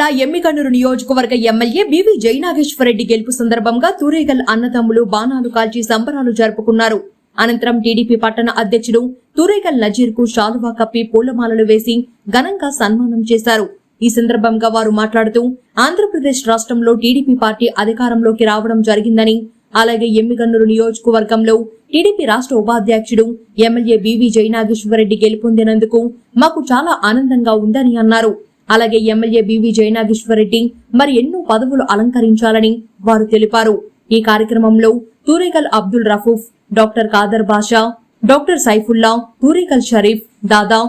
జిల్లా ఎమ్మిగనూరు నియోజకవర్గ MLA BV Jayanageswara Reddy గెలుపు సందర్భంగా తూరేగల్ అన్నదమ్ములు బాణాలు కాల్చి సంబరాలు జరుపుకున్నారు. అనంతరం టీడీపీ పట్టణ అధ్యక్షుడు తూరేగల్ నజీర్కు షాలువా కప్పి పూలమాలలు వేసి ఘనంగా సన్మానం చేశారు. ఈ సందర్భంగా వారు మాట్లాడుతూ ఆంధ్రప్రదేశ్ రాష్ట్రంలో టీడీపీ పార్టీ అధికారంలోకి రావడం జరిగిందని అలాగే ఎమ్మిగన్నూరు నియోజకవర్గంలో టీడీపీ రాష్ట్ర ఉపాధ్యక్షుడు ఎమ్మెల్యే బివి జయనాగేశ్వరరెడ్డి గెలుపొందినందుకు మాకు చాలా ఆనందంగా ఉందని అన్నారు. అలాగే ఎమ్మెల్యే బివి జయనాగేశ్వరరెడ్డి మరి ఎన్నో పదవులు అలంకరించాలని వారు తెలిపారు. ఈ కార్యక్రమంలో Turekal Abdul Rafuf doctor Khader Basha doctor Saifulla Turekal Sharif Dada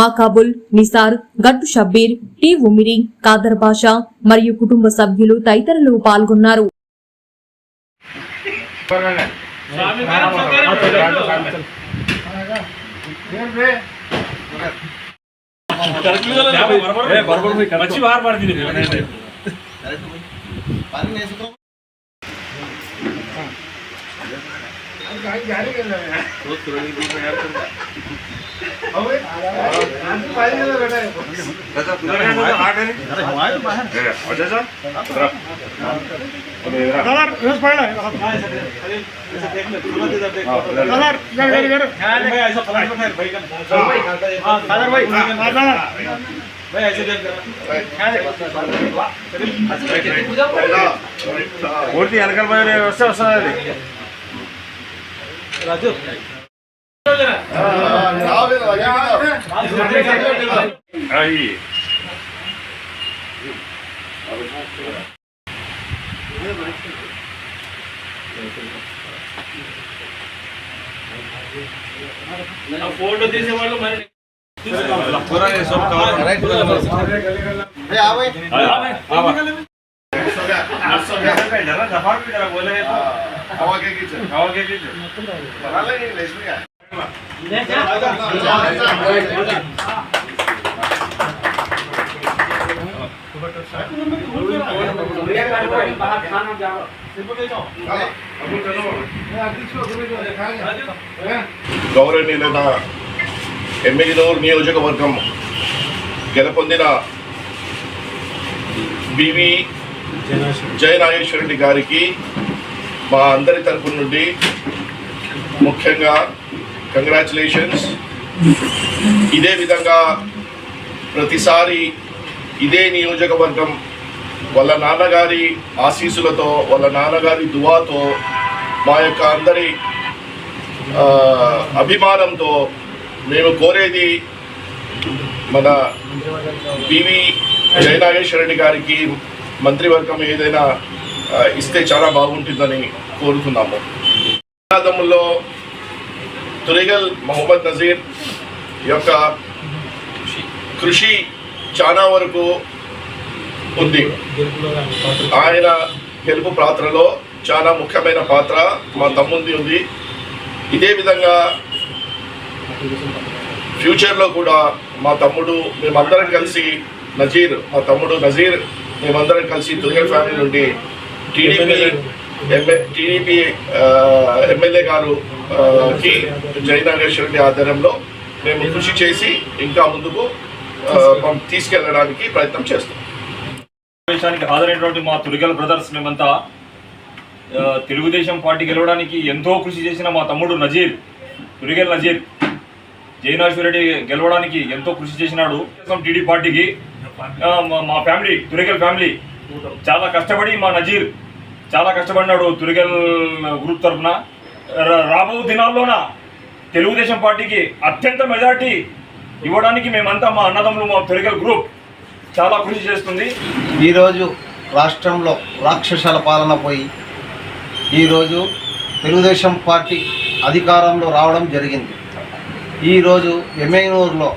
Maqbool Nisar Gattu Shabbir T Umiri Khader Basha మరియు కుటుంబ సభ్యులు తదితరులు పాల్గొన్నారు. స్వామి ಮಚ್ಚಿ ವಾರ ಮಾಡ್ತಿದ್ದೀವಿ भाई ऐसे देख ಮೂರ್ತಿ ಅನಕಲ್ ಬಾಯಿ ವ್ಯವಸ್ಥೆ ಹೊಸದಲ್ಲಿ అది రాజు అయ్యి ఫోటో తీసే వాళ్ళు మరి पूरा ये सब कवर जरा दफा भी जरा बोले हवा के कीचड़ हवा के कीचड़ గౌరవనీయులైన ఎమ్మెల్యేనూరు నియోజకవర్గం గెలుపొందిన బివి జయనాగేశ్వరరెడ్డి గారికి మా అందరి తరపు నుండి ముఖ్యంగా కంగ్రాచులేషన్స్ ఇదే విధంగా ప్రతిసారి ఇదే నియోజకవర్గం వాళ్ళ నాన్నగారి ఆశీస్సులతో వాళ్ళ నాన్నగారి దువాతో మా యొక్క అందరి అభిమానంతో మేము కోరేది మన పివి జయనాగేశ్వర రెడ్డి గారికి మంత్రివర్గం ఏదైనా ఇస్తే చాలా బాగుంటుందని కోరుతున్నాము. నినాదములో తురిగల్ మహమ్మద్ నజీర్ యొక్క కృషి చాలా వరకు ఉంది. ఆయన గెలుపు పాత్రలో చాలా ముఖ్యమైన పాత్ర మా తమ్ముంది ఉంది. ఇదే విధంగా ఫ్యూచర్లో కూడా మా తమ్ముడు మేమందరం కలిసి నజీర్ మా తమ్ముడు నజీర్ మేమందరం కలిసి దుర్గల్ ఫ్యామిలీ నుండి టీడీపీ టీడీపీ ఎమ్మెల్యే గారు కి జయనాగేశ్వర రెడ్డి ఆధ్వర్యంలో మేము కృషి చేసి ఇంకా ముందుకు తీసుకెళ్ళడానికి ప్రయత్నం చేస్తాం. దేశానికి హాజరైనటువంటి మా తురిగల్ బ్రదర్స్ మేమంతా తెలుగుదేశం పార్టీ గెలవడానికి ఎంతో కృషి చేసిన మా తమ్ముడు నజీర్ తురిగల్ నజీర్ జయనాశ్వరెడ్డి గెలవడానికి ఎంతో కృషి చేసినాడు. టీడీ పార్టీకి మా- మా ఫ్యామిలీ తురిగల్ ఫ్యామిలీ చాలా కష్టపడి మా నజీర్ చాలా కష్టపడినాడు తురిగల్ గ్రూప్ తరఫున. రాబో దినాల్లోన తెలుగుదేశం పార్టీకి అత్యంత మెజార్టీ ఇవ్వడానికి మేమంతా మా అన్నదమ్ములు మా తురిగల్ గ్రూప్ చాలా కృషి చేస్తుంది. ఈరోజు రాష్ట్రంలో రాక్షసాల పాలన పోయి ఈరోజు తెలుగుదేశం పార్టీ అధికారంలో రావడం జరిగింది. ఈరోజు ఎమ్మెనూరులో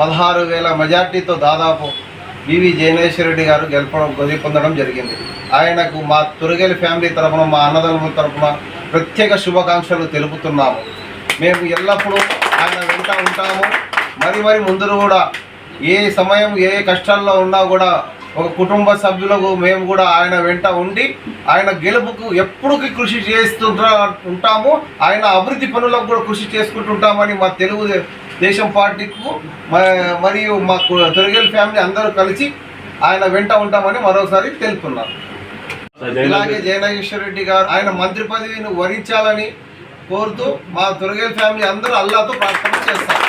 పదహారు వేల మెజార్టీతో దాదాపు వివి జయనేశ్వరరెడ్డి గారు గెలుపడం గెలుపొందడం జరిగింది. ఆయనకు మా తురగేలి ఫ్యామిలీ తరఫున మా అన్నదమ్ముల తరఫున ప్రత్యేక శుభాకాంక్షలు తెలుపుతున్నాము. మేము ఎల్లప్పుడూ ఆయన వెంట ఉంటాము. మరి మరి ముందు కూడా ఏ సమయం ఏ కష్టాల్లో ఉన్నా కూడా ఒక కుటుంబ సభ్యులకు మేము కూడా ఆయన వెంట ఉండి ఆయన గెలుపుకు ఎప్పుడుకి కృషి చేస్తుంటా ఉంటాము. ఆయన అభివృద్ధి పనులకు కూడా కృషి చేసుకుంటుంటామని మా తెలుగు దేశం పార్టీకు మరియు మా తొలగల్ ఫ్యామిలీ అందరూ కలిసి ఆయన వెంట ఉంటామని మరోసారి తెలుపుతున్నారు. ఇలాగే జయనాగేశ్వర రెడ్డి గారు ఆయన మంత్రి పదవిని వరించాలని కోరుతూ మా తురగేల్ ఫ్యామిలీ అందరూ అల్లాతో ప్రార్థన చేస్తారు.